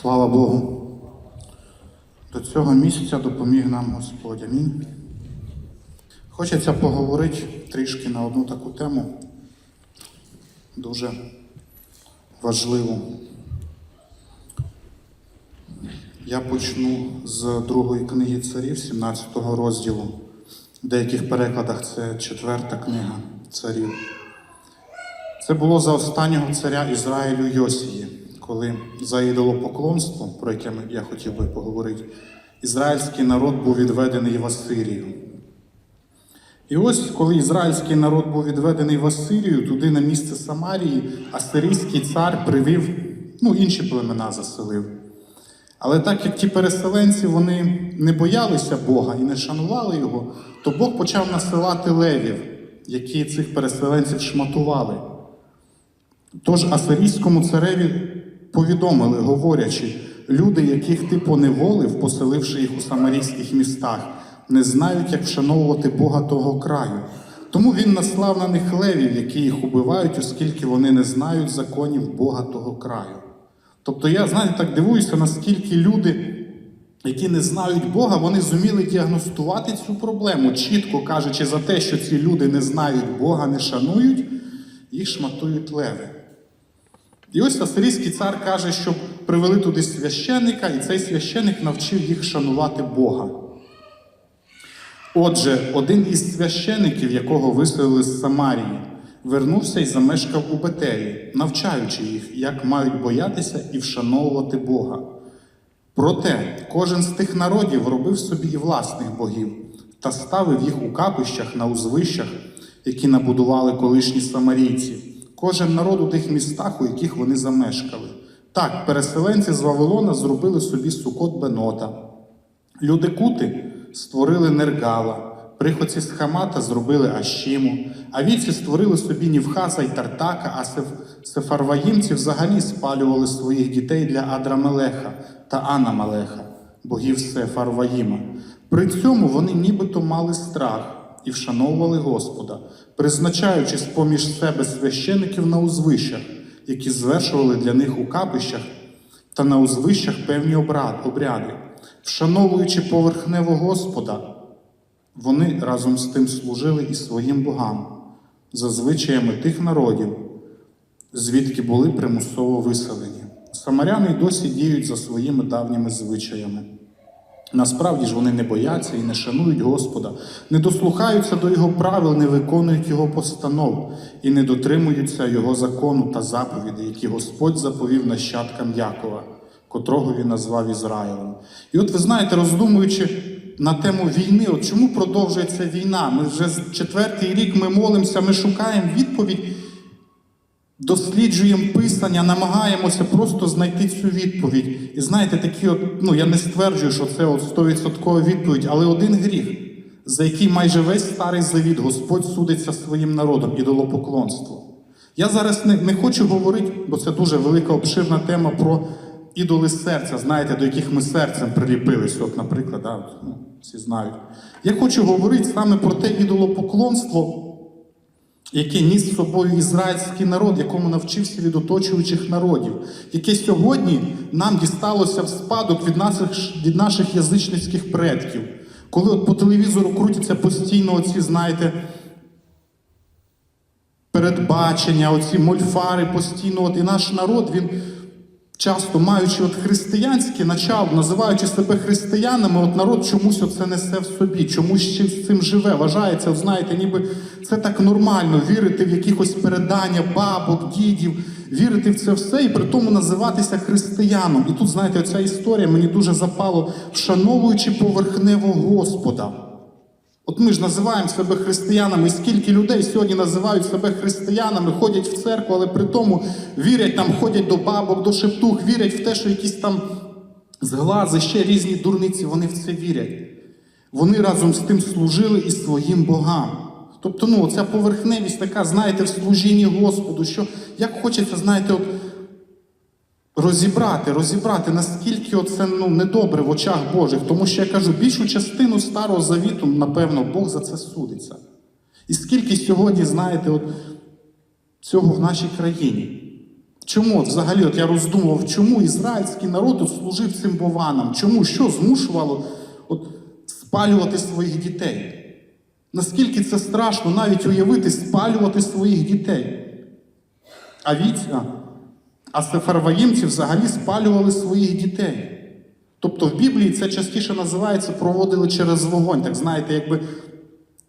Слава Богу. До цього місяця допоміг нам Господь. Амінь. Хочеться поговорити трішки на одну таку тему, дуже важливу. Я почну з другої книги царів, 17 розділу. В деяких перекладах це четверта книга царів. Це було за останнього царя Ізраїлю Йосії, коли за ідолопоклонство, про яке я хотів би поговорити, ізраїльський народ був відведений в Асирію. І ось, коли ізраїльський народ був відведений в Асирію, туди на місце Самарії, асирійський цар привів, ну, інші племена заселив. Але так як ті переселенці вони не боялися Бога і не шанували його, то Бог почав насилати левів, які цих переселенців шматували. Тож асирійському цареві повідомили, говорячи, люди, яких ти поневолив, поселивши їх у самарійських містах, не знають, як вшановувати Бога того краю. Тому він наслав на них левів, які їх убивають, оскільки вони не знають законів Бога того краю. Тобто я, знаєте, так дивуюся, наскільки люди, які не знають Бога, вони зуміли діагностувати цю проблему, чітко кажучи за те, що ці люди не знають Бога, не шанують, їх шматують леви. І ось асирійський цар каже, щоб привели туди священика, і цей священик навчив їх шанувати Бога. Отже, один із священиків, якого виселили з Самарії, вернувся і замешкав у Бетелі, навчаючи їх, як мають боятися і вшановувати Бога. Проте кожен з тих народів робив собі і власних богів та ставив їх у капищах на узвищах, які набудували колишні самарійці, кожен народ у тих містах, у яких вони замешкали. Так, переселенці з Вавилона зробили собі сукот Бенота. Люди Кути створили Нергала, приходці з Хамата зробили Ашіму, а віці створили собі Нівхаса й Тартака, а сеф... сефарваїмці взагалі спалювали своїх дітей для Адрамелеха та Анамалеха, богів Сефарваїма. При цьому вони нібито мали страх і вшановували Господа, призначаючи з-поміж себе священиків на узвищах, які звершували для них у капищах та на узвищах певні обряди. Вшановуючи поверхнево Господа, вони разом з тим служили і своїм богам, за звичаями тих народів, звідки були примусово виселені. Самаряни й досі діють за своїми давніми звичаями. Насправді ж вони не бояться і не шанують Господа, не дослухаються до Його правил, не виконують Його постанов і не дотримуються Його закону та заповідей, які Господь заповів нащадкам Якова, котрого він назвав Ізраїлем. І от ви знаєте, роздумуючи на тему війни, от чому продовжується війна? Ми вже четвертий рік ми молимося, ми шукаємо відповідь досліджуємо писання, намагаємося просто знайти цю відповідь. І знаєте, такі от, ну я не стверджую, що це от 100% відповідь, але один гріх, за який майже весь старий завіт Господь судиться своїм народом, ідолопоклонство. Я зараз не, не хочу говорити, бо це дуже велика обширна тема про ідоли серця, знаєте, до яких ми серцем приліпилися. От, наприклад, да, ну, всі знають. Я хочу говорити саме про те ідолопоклонство, яке ніс з собою ізраїльський народ, якому навчився від оточуючих народів, яке сьогодні нам дісталося в спадок від наших, від наших язичницьких предків. Коли от по телевізору крутяться постійно оці, знаєте, передбачення, оці мольфари постійно, от і наш народ, він часто маючи от християнське начало, називаючи себе християнами, от народ чомусь оце несе в собі, чомусь ще з цим живе. Вважається, знаєте, ніби це так нормально вірити в якихось передання бабок, дідів, вірити в це все і при тому називатися християном. І тут, знаєте, оця історія мені дуже запало, вшановуючи поверхнево Господа. От ми ж називаємо себе християнами, скільки людей сьогодні називають себе християнами, ходять в церкву, але при тому вірять там, ходять до бабок, до шептух, вірять в те, що якісь там зглази, ще різні дурниці, вони в це вірять. Вони разом з тим служили і своїм богам. Тобто, ну, оця поверхневість така, знаєте, в служінні Господу, що як хочеться, знаєте, от розібрати, розібрати, наскільки це ну, недобре в очах Божих. Тому що я кажу, більшу частину старого завіту, напевно, Бог за це судиться. І скільки сьогодні, знаєте, от цього в нашій країні. Чому от взагалі от я роздумував, чому ізраїльський народ от служив цим бованам? Чому? Що змушувало от, спалювати своїх дітей? Наскільки це страшно навіть уявити спалювати своїх дітей? А віця, а сефарваїмці взагалі спалювали своїх дітей. Тобто в Біблії це частіше називається проводили через вогонь. Так знаєте, якби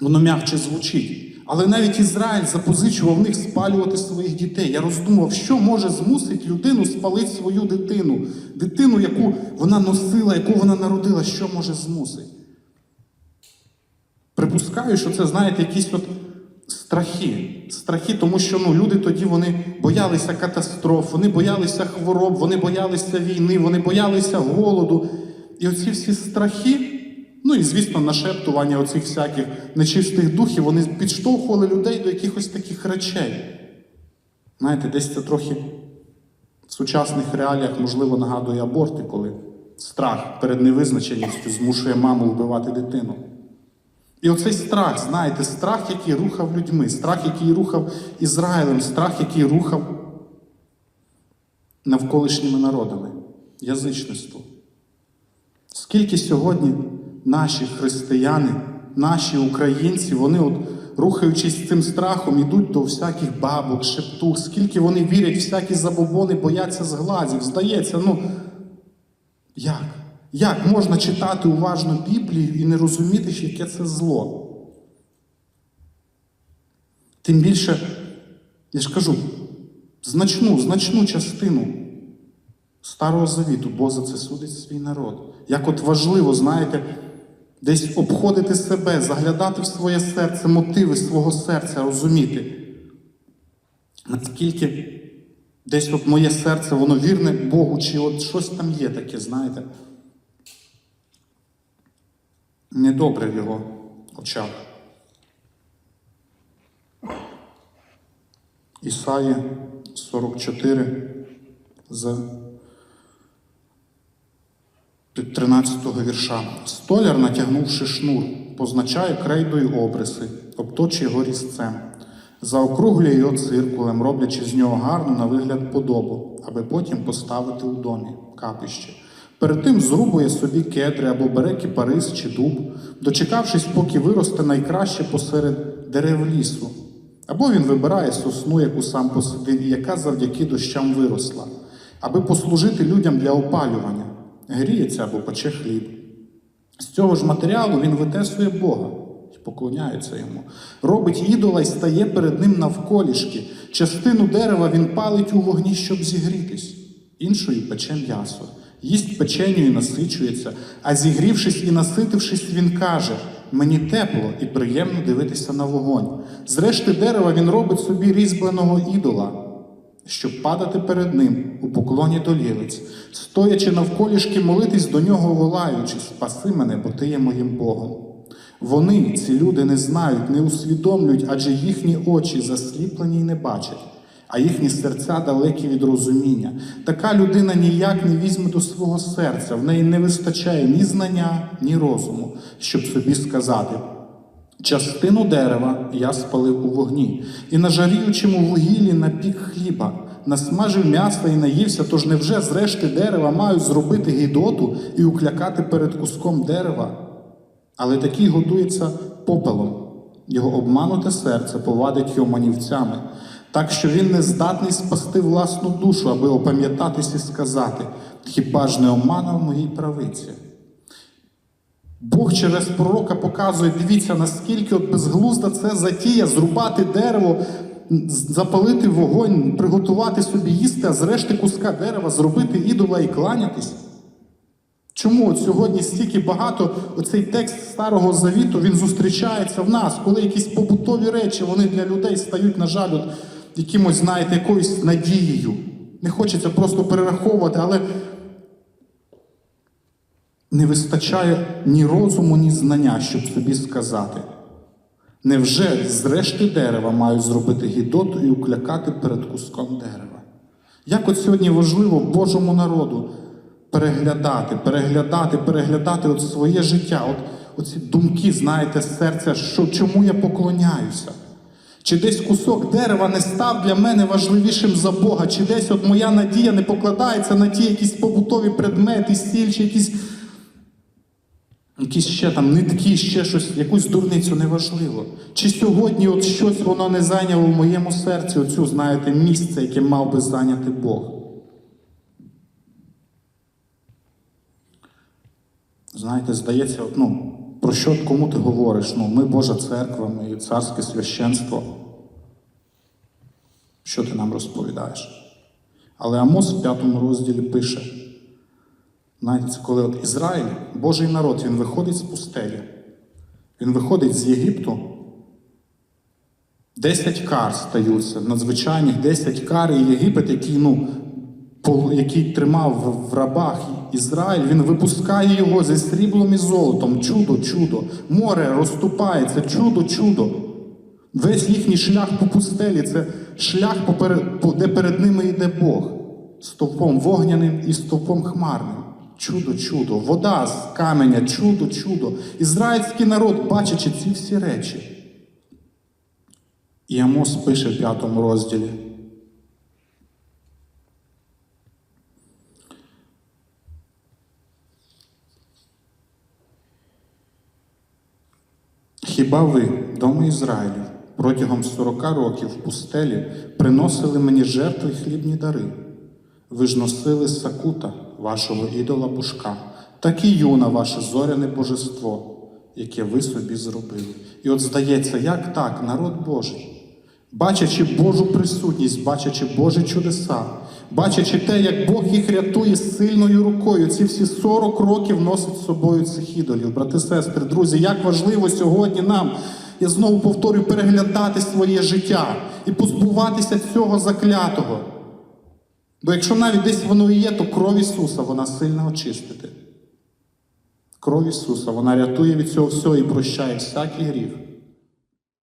воно м'якче звучить. Але навіть Ізраїль запозичував в них спалювати своїх дітей. Я роздумав, що може змусити людину спалити свою дитину, дитину, яку вона носила, яку вона народила, що може змусити? Припускаю, що це, знаєте, якісь от страхи. Страхи, тому що ну, люди тоді вони боялися катастроф, вони боялися хвороб, вони боялися війни, вони боялися голоду. І оці всі страхи, ну і звісно, нашептування оцих всяких нечистих духів, вони підштовхували людей до якихось таких речей. Знаєте, десь це трохи в сучасних реаліях, можливо, нагадує аборти, коли страх перед невизначеністю змушує маму вбивати дитину. І оцей страх, знаєте, страх, який рухав людьми, страх, який рухав Ізраїлем, страх, який рухав навколишніми народами, язичництво. Скільки сьогодні наші християни, наші українці, вони, от, рухаючись цим страхом, йдуть до всяких бабок, шептух, скільки вони вірять всякі забобони, бояться зглазів. Здається, ну як? Як можна читати уважно Біблію і не розуміти, яке це зло? Тим більше, я ж кажу, значну, значну частину Старого Завіту Бог за це судить свій народ. Як от важливо, знаєте, десь обходити себе, заглядати в своє серце, мотиви свого серця, розуміти, наскільки десь от моє серце, воно вірне Богу, чи от щось там є таке, знаєте недобре в його очах. Ісаї 44 з 13 вірша. Столяр, натягнувши шнур, позначає крейдою обриси, обточує його різцем, заокруглює його циркулем, роблячи з нього гарну на вигляд подобу, аби потім поставити у домі капище. Перед тим зрубує собі кедри або бере кипарис чи дуб, дочекавшись, поки виросте найкраще посеред дерев лісу. Або він вибирає сосну, яку сам посадив, і яка завдяки дощам виросла, аби послужити людям для опалювання, гріється або пече хліб. З цього ж матеріалу він витесує Бога і поклоняється йому, робить ідола й стає перед ним навколішки. Частину дерева він палить у вогні, щоб зігрітись, іншою пече м'ясо. Їсть печеню і насичується, а зігрівшись і наситившись, він каже: мені тепло і приємно дивитися на вогонь. Зрешти дерева він робить собі різьбленого ідола, щоб падати перед ним у поклоні до лілиць, стоячи навколішки, молитись до нього, волаючи, спаси мене, бо ти є моїм Богом. Вони, ці люди, не знають, не усвідомлюють, адже їхні очі засліплені й не бачать а їхні серця далекі від розуміння. Така людина ніяк не візьме до свого серця, в неї не вистачає ні знання, ні розуму, щоб собі сказати. Частину дерева я спалив у вогні, і на жаріючому вугіллі напік хліба, насмажив м'яса і наївся, тож невже зрешти дерева мають зробити гідоту і уклякати перед куском дерева? Але такий годується попелом. Його обмануте серце повадить його манівцями, так що він не здатний спасти власну душу, аби опам'ятатись і сказати, хіба ж не оманав моїй правиці? Бог через пророка показує, дивіться, наскільки от безглузда це затія зрубати дерево, запалити вогонь, приготувати собі їсти, а зрешти куска дерева зробити ідола і кланятись. Чому от сьогодні стільки багато оцей текст Старого Завіту він зустрічається в нас, коли якісь побутові речі вони для людей стають, на жаль, от якимось, знаєте, якоюсь надією. Не хочеться просто перераховувати, але не вистачає ні розуму, ні знання, щоб собі сказати. Невже зрешти дерева мають зробити гідоту і уклякати перед куском дерева? Як от сьогодні важливо Божому народу переглядати, переглядати, переглядати от своє життя, от оці думки, знаєте, з серця, що, чому я поклоняюся? Чи десь кусок дерева не став для мене важливішим за Бога, чи десь от моя надія не покладається на ті якісь побутові предмети, стіль, чи якісь, якісь ще там нитки, ще щось, якусь дурницю неважливо. Чи сьогодні от щось воно не зайняло в моєму серці, оцю, знаєте, місце, яке мав би зайняти Бог. Знаєте, здається, ну, про що кому ти говориш? Ну, ми Божа церква, ми царське священство. Що ти нам розповідаєш? Але Амос в п'ятому розділі пише: знаєте, коли от Ізраїль, Божий народ, він виходить з пустелі, він виходить з Єгипту. Десять кар стаються, надзвичайних десять кар, і Єгипет, який, ну, який тримав в- рабах Ізраїль, він випускає його зі сріблом і золотом. Чудо, чудо. Море розступається, чудо, чудо. Весь їхній шлях по пустелі це шлях, де перед ними йде Бог. Стовпом вогняним і стовпом хмарним. Чудо, чудо, вода з каменя, чудо, чудо. Ізраїльський народ, бачачи ці всі речі. І Амос пише в п'ятому розділі. Хіба ви, доми Ізраїлю, протягом сорока років в пустелі приносили мені жертви хлібні дари? Ви ж носили сакута вашого ідола Бушка, так і юна ваше зоряне божество, яке ви собі зробили. І от здається, як так, народ Божий, бачачи Божу присутність, бачачи Божі чудеса, бачачи те, як Бог їх рятує сильною рукою, ці всі 40 років носить з собою цих ідолів. Брати, сестри, друзі, як важливо сьогодні нам, я знову повторюю, переглядати своє життя і позбуватися цього заклятого. Бо якщо навіть десь воно і є, то кров Ісуса вона сильно очистити. Кров Ісуса, вона рятує від цього всього і прощає всякий гріх.